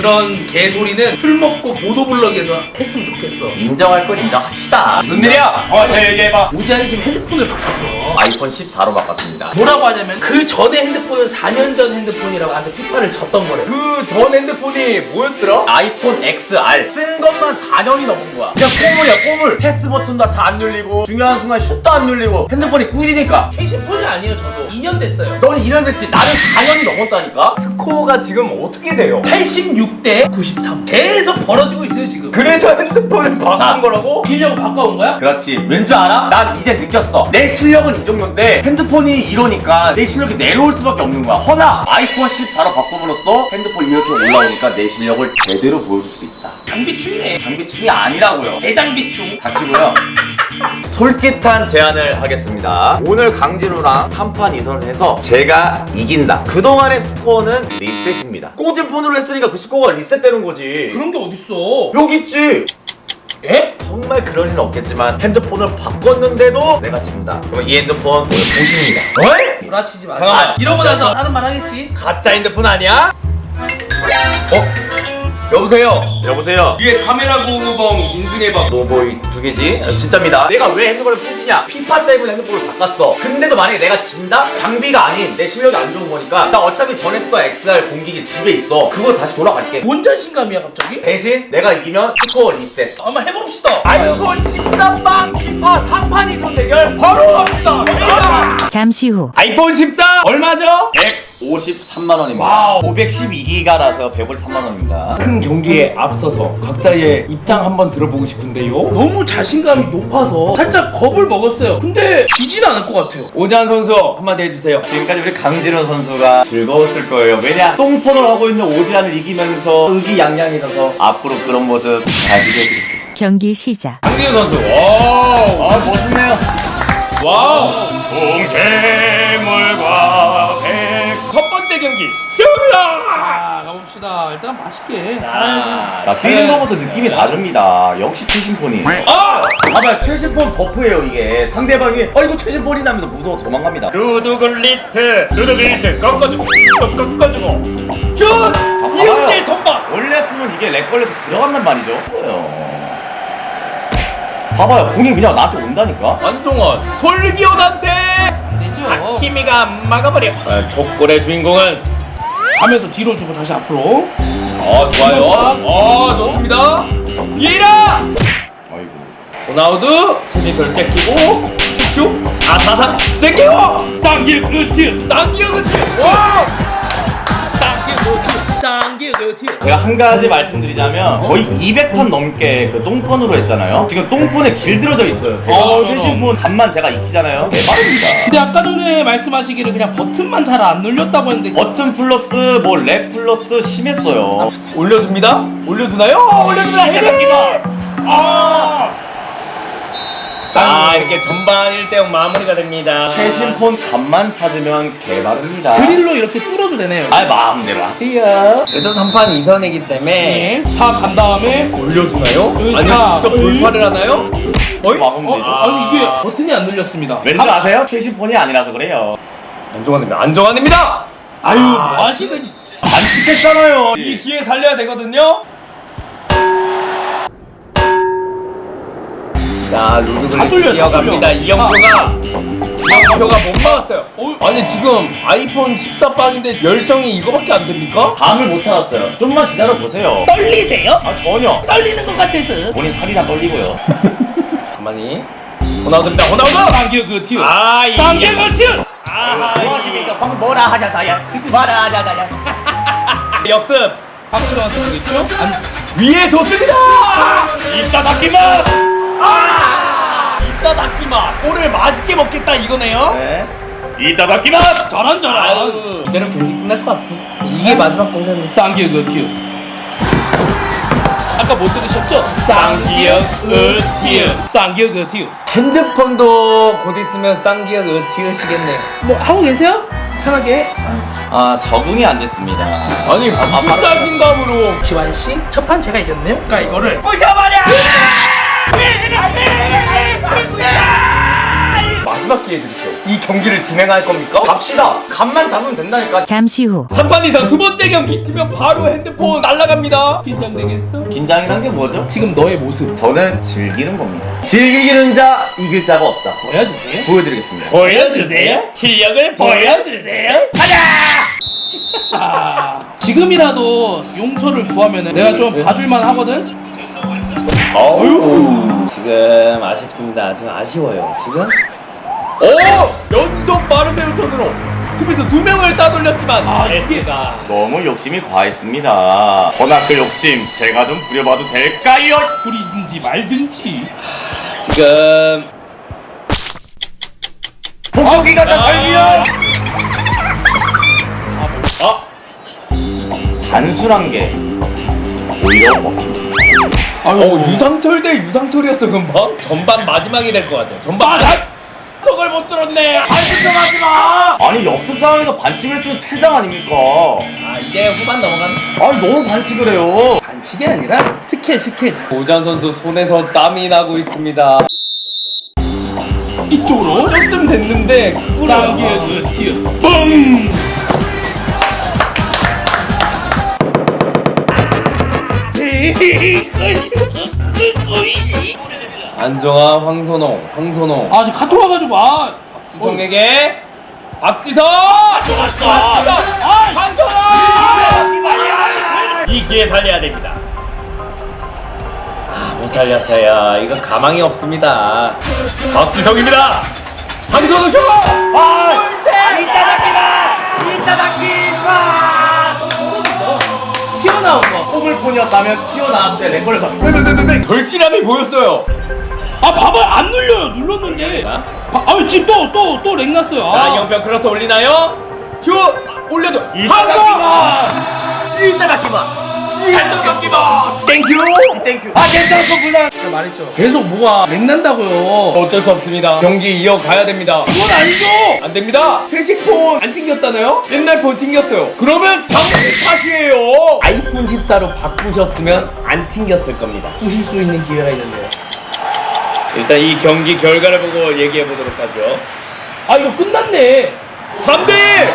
그런 개소리는 술 먹고 보도블럭에서 했으면 좋겠어. 인정할 건 인정합시다. 무슨 일이야? 저한테 얘기해봐. 오지환이 지금 핸드폰을 바꿨어. 아이폰 14로 바꿨습니다. 뭐라고 하냐면 그 전에 핸드폰은 4년 전 핸드폰이라고 나한테 피파를 졌던 거래. 그 전 핸드폰이 뭐였더라? 아이폰 XR 쓴 것만 4년이 넘은 거야. 그냥 꼬물이야 꼬물. 패스 버튼도 잘 안 눌리고 중요한 순간 슛도 안 눌리고 핸드폰이 꾸지니까. 최신 폰이 아니에요 저도. 2년 됐어요. 넌 2년 됐지. 나는 4년이 넘었다니까. 스코어가 지금 어떻게 돼요? 86대 93. 계속 벌어지고 있어요 지금. 그래서 핸드폰을 바꾼 자. 거라고? 이기려고 바꿔온 거야? 그렇지. 왠지 알아? 난 이제 느꼈어. 내 실력은 이 정도인데 핸드폰이 이러니까 내 실력이 내려올 수밖에 없는 거야. 허나 아이폰 14로 바꿈으로써 핸드폰 이렇게 올라오니까 내 실력을 제대로 보여줄 수 있다. 장비충이네. 장비충이 아니라고요. 대장비충. 닥치고요. 솔깃한 제안을 하겠습니다. 오늘 강진우랑 3판 2선을 해서 제가 이긴다. 그동안의 스코어는 리셋입니다. 꽂은 폰으로 했으니까 그 스코어가 리셋되는 거지. 그런 게 어딨어? 여기 있지. 에? 정말 그럴 일은 없겠지만 핸드폰을 바꿨는데도 내가 진다. 그럼 이 핸드폰 오늘 보십니다. 어이? 구라치지 마. 잠깐만. 이러고 나서 하는 말 하겠지? 가짜 핸드폰 아니야? 어? 여보세요? 여보세요. 위에 카메라 보호봉 인증해봐. 노보이 두 개지? 어, 진짜입니다. 내가 왜 핸드폰을 부수냐? 피파 때문에 핸드폰을 바꿨어. 근데도 만약에 내가 진다? 장비가 아닌 내 실력이 안 좋은 거니까 나 어차피 전에 쓰던 XR 공기기 집에 있어. 그거 다시 돌아갈게. 뭔 자신감이야 갑자기? 대신 내가 이기면 스코어 리셋. 한번 해봅시다. 아이폰 13만 피파 3판 2선 대결 바로 갑시다. 갑니다. 잠시 후 아이폰 14 얼마죠? 153만 원입니다. 와우. 512기가라서 153만 원입니다. 큰 경기에 앞서서 각자의 입장 한번 들어보고 싶은데요. 너무 자신감이 높아서 살짝 겁을 먹었어요. 근데 지진 않을 것 같아요. 오지환 선수 한마디 해주세요. 지금까지 우리 강진호 선수가 즐거웠을 거예요. 왜냐? 똥폰을 하고 있는 오지환을 이기면서 의기양양해져서 앞으로 그런 모습 다시게 해드릴게요. 경기 시작 강진우 선수. 와우. 아, 멋있네요. 와우. 동해물과 백. 첫 번째 경기 시작합니다. 자, 가봅시다. 일단 맛있게 살살. 자, 뛰는 것부터 느낌이 다릅니다. 역시 최신폰이. 아! 봐봐요, 최신폰 버프예요, 이게. 상대방이, 어, 이거 최신폰이나 하면서 무서워 도망갑니다. 루드글리트 루드글리트 꺾어주고 또 꺾어주고 슛! 이은재 선방 올렸으면 이게 렉 걸려서 들어간단 말이죠. 봐봐요, 공이 그냥 나한테 온다니까? 안종원 솔기온한테! 되죠. 키미가 막아버려. 아, 족골의 주인공은 가면서 뒤로 주고 다시 앞으로. 어 좋아요. 어 좋습니다. 이라! 아이고. 호나우드 테니스를 째키고 슉 아사사 째키고! 쌍기 으치 쌍기 으치! 와! 짱기 어 티. 짱기 어티. 제가 한 가지 말씀드리자면 거의 200판 넘게 그 똥폰으로 했잖아요. 지금 똥폰에 길들어져 있어요. 제가 어, 최신폰 간만 제가 익히잖아요. 대박입니다. 근데 아까 전에 말씀하시기를 그냥 버튼만 잘 안 눌렸다고 했는데 버튼 플러스 뭐 렉 플러스 심했어요. 올려줍니다 올려주나요 올려줍니다 헤딩 아 자, 이렇게 전반 1대0 마무리가 됩니다. 최신폰 간만 찾으면 개바릅니다. 드릴로 이렇게 뚫어도 되네요. 아 마음대로 하세요. 그래도 3판 2선이기 때문에 네. 사간 다음에 올려주나요? 의, 아니면 사, 직접 의. 돌파를 하나요? 어이? 막으면 되죠. 아. 아니 이게 버튼이 안 눌렸습니다. 왠지 아세요? 최신폰이 아니라서 그래요. 안정환입니다. 안정환입니다. 아유 뭐 하시더니 안 찍혔잖아요. 이 기회 살려야 되거든요. 자, 다 루드글리 뚫려, 다 이어갑니다. 뚫려. 이영표가 이영표가 못 막았어요. 어이. 아니 지금 아이폰 14빵인데 열정이 이거밖에 안 됩니까? 감을 못 찾았어요. 좀만 기다려 보세요. 떨리세요? 아 전혀. 떨리는 것 같아서. 본인 살이나 떨리고요. 가만히 호나우드입니다. 호나우드. 쌍기 그 튀어. 아, 이 쌍기 그 튀어. 아하, 무엇입니까? 방금 뭐라 하셨어요? 뭐라? 이 역습 박수로 왔으겠죠? 안 위에 뒀습니다. 이따 닦기마. 아! 이따 닦기마. 볼을 맛있게 먹겠다 이거네요. 네. 이따 닦기만. 잘한 잘한. 아유, 이대로 경기 끝날 것 같습니다. 이게 마지막 공격입니다. 쌍기 그 튀어. 아까 못 들으셨죠? 쌍기역 으티어. 쌍기 그 튀어. 핸드폰도 곧 있으면 쌍기역 으티어시겠네요. 뭐 하고 계세요? 편하게. 아 적응이 안 됐습니다. 아니 무슨 자신감으로 지환 씨, 첫 판 제가 이겼네요. 그러니까 이거를 부셔버려! 마지막 기회 드릴게요. 이 경기를 진행할 겁니까? 갑시다. 간만 잡으면 된다니까. 잠시 후 3판 이상 두 번째 경기 뛰면 바로 핸드폰 날라갑니다. 긴장되겠어? 긴장이란 게 뭐죠? 지금 너의 모습 저는 즐기는 겁니다. 즐기기는 자 이길 자가 없다. 보여주세요. 보여드리겠습니다. 보여주세요. 실력을 보여주세요. 자, 지금이라도 용서를 구하면은 내가 좀 봐줄만 하거든. 지금 아쉽습니다. 지금 아쉬워요. 지금. 오 연속 마르세로 턴으로 수비수 두 명을 따돌렸지만 아 이게 너무 욕심이 과했습니다. 버나클 욕심 제가 좀 부려봐도 될까요? 부리든지 말든지. 지금 복종기 가자 살기야. 아 단순한 게 오히려 먹힙니다. 어, 유상철 대 유상철이었어 금방 전반 마지막이 될 것 같아요 전반 저걸 못 들었네 반칙하지 마. 아니 역습 상황에서 반칙을 쓰면 퇴장 아닙니까? 아 이제 후반 넘어간 아니 너무 반칙을 해요. 반칙이 아니라 스킬 스킬. 오잔 선수 손에서 땀이 나고 있습니다 이쪽으로. 떴으면 됐는데 그거를 쌍기의 티어. 뻥. 안정아 황선홍 황선홍. 아, 지금 카톡 와가지고 아. 지성에게 박지성! 좋았어. 박지성! 아 황선홍! 이 기회 살려야 됩니다. 아못 살렸어요. 이건 가망이 없습니다. 박지성입니다. 황선홍 슛! 아, 이따 닦기마. 이따 닦기마. 튀어나온 거. 꼬물폰이었다면 튀어나왔을 때 렉걸려서 결실함이 보였어요 아, 봐봐 안 눌려요. 눌렀는데. 아, 지금 또 또 또 렉 났어요. 자 아. 이영표 크로스 올리나요? 슛 올려줘 이따 황선홍 닦기마. 이따 닦기마. 찰떡 경기만 땡큐. 땡큐. 아 괜찮아 그 불량. 말했죠. 계속 뭐가 렉 난다고요. 어쩔 수 없습니다 경기 이어가야 됩니다 이건 아니죠. 안 됩니다. 최신 폰안 튕겼잖아요. 옛날 폰 튕겼어요. 그러면 당신 탓이에요. 아이폰 14로 바꾸셨으면 안 튕겼을 겁니다. 부실 수 있는 기회가 있는데요. 일단 이 경기 결과를 보고 얘기해 보도록 하죠. 아, 이거 끝났네. 3대 1.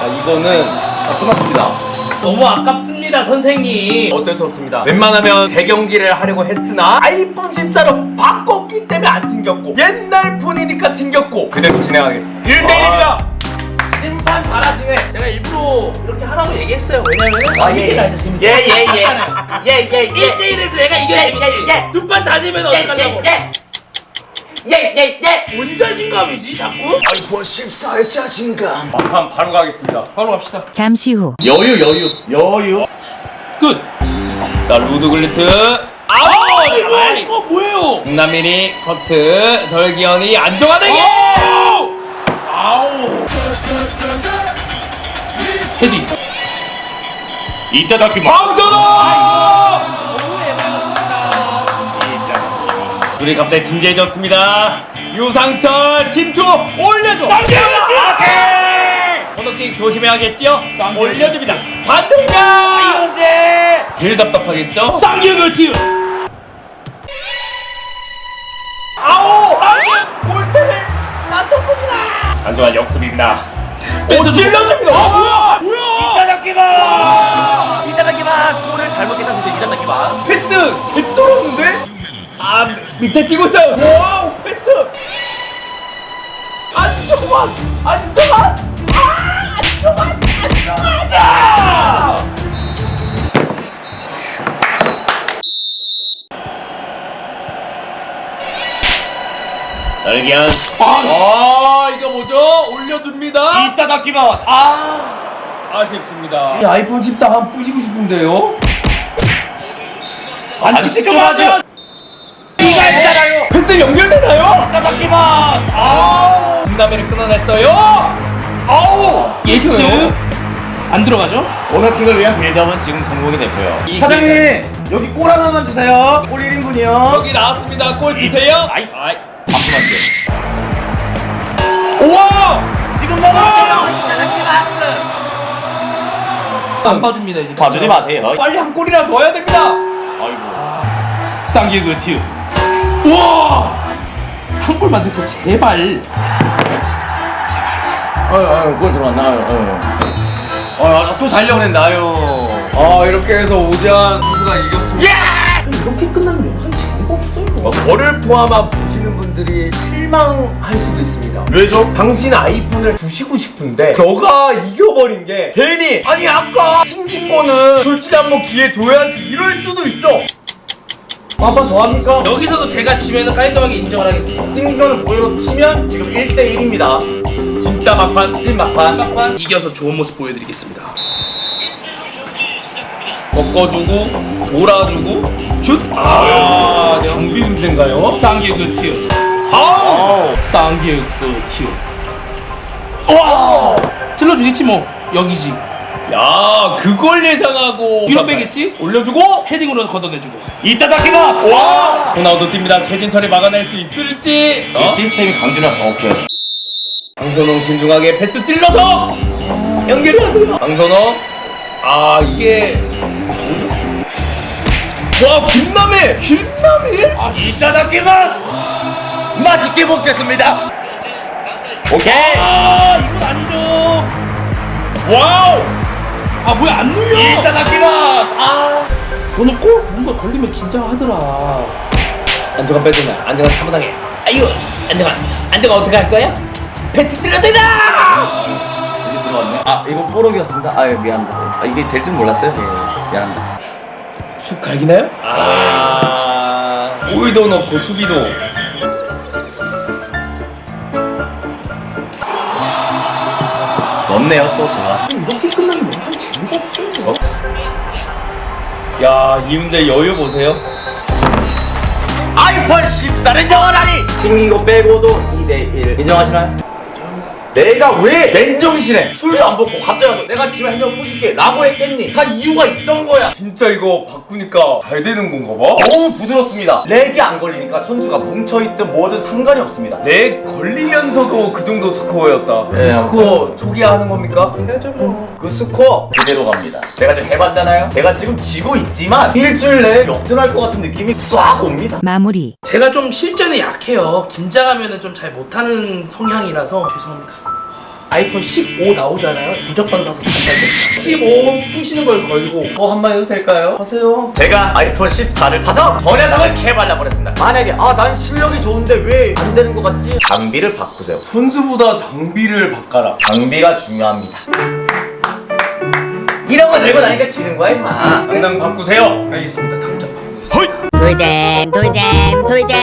아 이거는 끝났습니다. 너무 아깝습니다, 선생님. 어쩔 수 없습니다. 웬만하면 재경기를 하려고 했으나 아이폰 14로 바꿨기 때문에 안 튕겼고 옛날 폰이니까 튕겼고 그대로 진행하겠습니다. 1대 1입니다. 심판 잘하시네. 제가 일부러 이렇게 하라고 얘기했어요. 왜냐면 아, 이게 예. 나 재밌어. 예, 예, 예. 아깝잖아요. 예, 예, 예. 1대1에서 얘가 이겨야 예, 재밌지. 예, 예. 두판 다지면 어떡하려고. 예. 예, 예, 예. 뭔 자신감이지, 자꾸? 아이폰 14의 자신감. 막판 바로 가겠습니다. 바로 갑시다. 잠시 후 여유, 여유, 여유. 끝. 자 루드 글리트 아, 아웃! 이거, 이거 뭐예요? 김남민이 커트 설기현이 안정환에게 아우! 아우! 헤딩. 이따 닦기 황선호! 둘이 갑자기 진지해졌습니다. 유상철 침투 올려줘. 코너킥 조심해야겠지요. 올려줍니다. 반대가 이현재. 제일 답답하겠죠. 쌍기의 티어. 아오! 골대를 낮췄습니다. 안정환 역습입니다. 오 찔러줍니다. 아, 뭐야? 뭐야? 이따 닦기마. 이따 닦기마. 골을 잘못했다 진짜 이따 닦기마. 패스 개쩔었는데? 아 밑에 뛰고 있어요 와우 패스 안정환 안정환 아 안정환 안정환 자 설기현 아, 씨. 아 이거 뭐죠? 올려줍니다 이따 닦기마. 아. 아쉽습니다 이 아이폰 14한 부시고 싶은데요? 안 직접 하죠. 있잖아요. 패스 연결되나요? 이따 닦기마. 아우 김남일을 끊어냈어요 아우 예측. 안 들어가죠? 코너킥을 위한 빌드업은 지금 성공이 됐고요. 이 사장님 여기 골 하나만 주세요. 골 1인분이요. 여기 나왔습니다. 골 주세요. 아이. 아이. 잠시만요. 우와! 지금 닦기마. 안 봐줍니다, 이제. 봐주지 마세요. 빨리 한 골이라도 넣어야 됩니다. 아이고. 쌍기의 티어. 우와! 한 골만 넣죠 제발. 아유 아유 골 들어갔나 아유 아또 살려고 했는데 아유 아 이렇게 해서 오지환 선수가 이겼습니다. 이렇게 끝나면 영상 재미가 없어요. 어, 저를 포함한 보시는 분들이 실망할 수도 있습니다. 왜죠? 당신 아이폰을 부시고 싶은데 너가 이겨버린 게 괜히 아니 아까 숨긴 거는 솔직히 한번 기회 줘야지 이럴 수도 있어. 한번 더 합니까? 여기서도 제가 지면은 깔끔하게 인정을 하겠습니다. 뛴 거는 무효로 치면 지금 1대1입니다 진짜 막판 찐 막판 막판 이겨서 좋은 모습 보여드리겠습니다. 꺾어주고 돌아주고 슛. 아 장비 문제인가요? 쌍기그 튀어. 아우 쌍기그 튀어. 와. 찔러주겠지 뭐 여기지. 야 그걸 예상하고 뒤로 빼겠지? 올려주고 헤딩으로 걷어내주고. 이따다키마스 와! 호나우도 뜁니다. 최진철이 막아낼 수 있을지. 어? 시스템이 강준이랑 정확해요 방선홍 신중하게 패스 찔러서 연결이 안 돼요. 방선홍. 아 이게 뭐죠? 와 김남일! 김남일? 아 이따다키마스 맛있게 먹겠습니다. 오케이. 아 이건 아니죠. 와우 아 뭐야 안 눌려? 이따다키마스 아. 너는 꼭 뭔가 걸리면 긴장하더라. 안정환 빼주나 안정환 차분하게 아유 안정환 안정환 어떻게 할 거야? 패스 찔러 대다! 이제 들어왔네. 아 이거 포록이었습니다. 아 미안합니다. 아, 이게 될 줄 몰랐어요. 예, 미안합니다. 슛 갈기나요? 아. 골도 넣고 수비도. 넣네요 또 제가. 이렇게 없 어요. 야 이훈재 여유 보세요 아이폰 14는 영원하니 튕기고 빼고도 2대1 인정하시나요? 내가 왜 맨정신에 술도 안 먹고 갑자기 와서 내가 지금 한명 부실게 라고 했겠니? 다 이유가 있던 거야 진짜 이거 바꾸니까 잘 되는 건가 봐 너무 부드럽습니다 렉이 안 걸리니까 선수가 뭉쳐있든 뭐든 상관이 없습니다 내 걸리면서도 그 정도 스코어였다. 그 네, 스코어 초기화하는 겁니까? 해야죠 뭐. 그 스코어 그대로 갑니다 제가 지금 해봤잖아요 제가 지금 지고 있지만 일주일 내에 역전할 것 같은 느낌이 싹 옵니다 마무리. 제가 좀 실전에 약해요. 긴장하면 은 좀 잘 못하는 성향이라서 죄송합니다. 아이폰 15 나오잖아요. 무조건 사서 다시 할 겁니다. 15 부시는 걸 걸고 뭐 한 번 해도 될까요? 하세요. 제가 아이폰 14를 사서 더 녀석을 개발라 버렸습니다 만약에 아 난 실력이 좋은데 왜 안 되는 것 같지? 장비를 바꾸세요 선수보다 장비를 바꿔라. 장비가 중요합니다. 이런 거 들고 다니까 지는 거야 임마. 당장 바꾸세요. 알겠습니다. 당장 바꾸겠습니다. 돌잼 돌잼 돌잼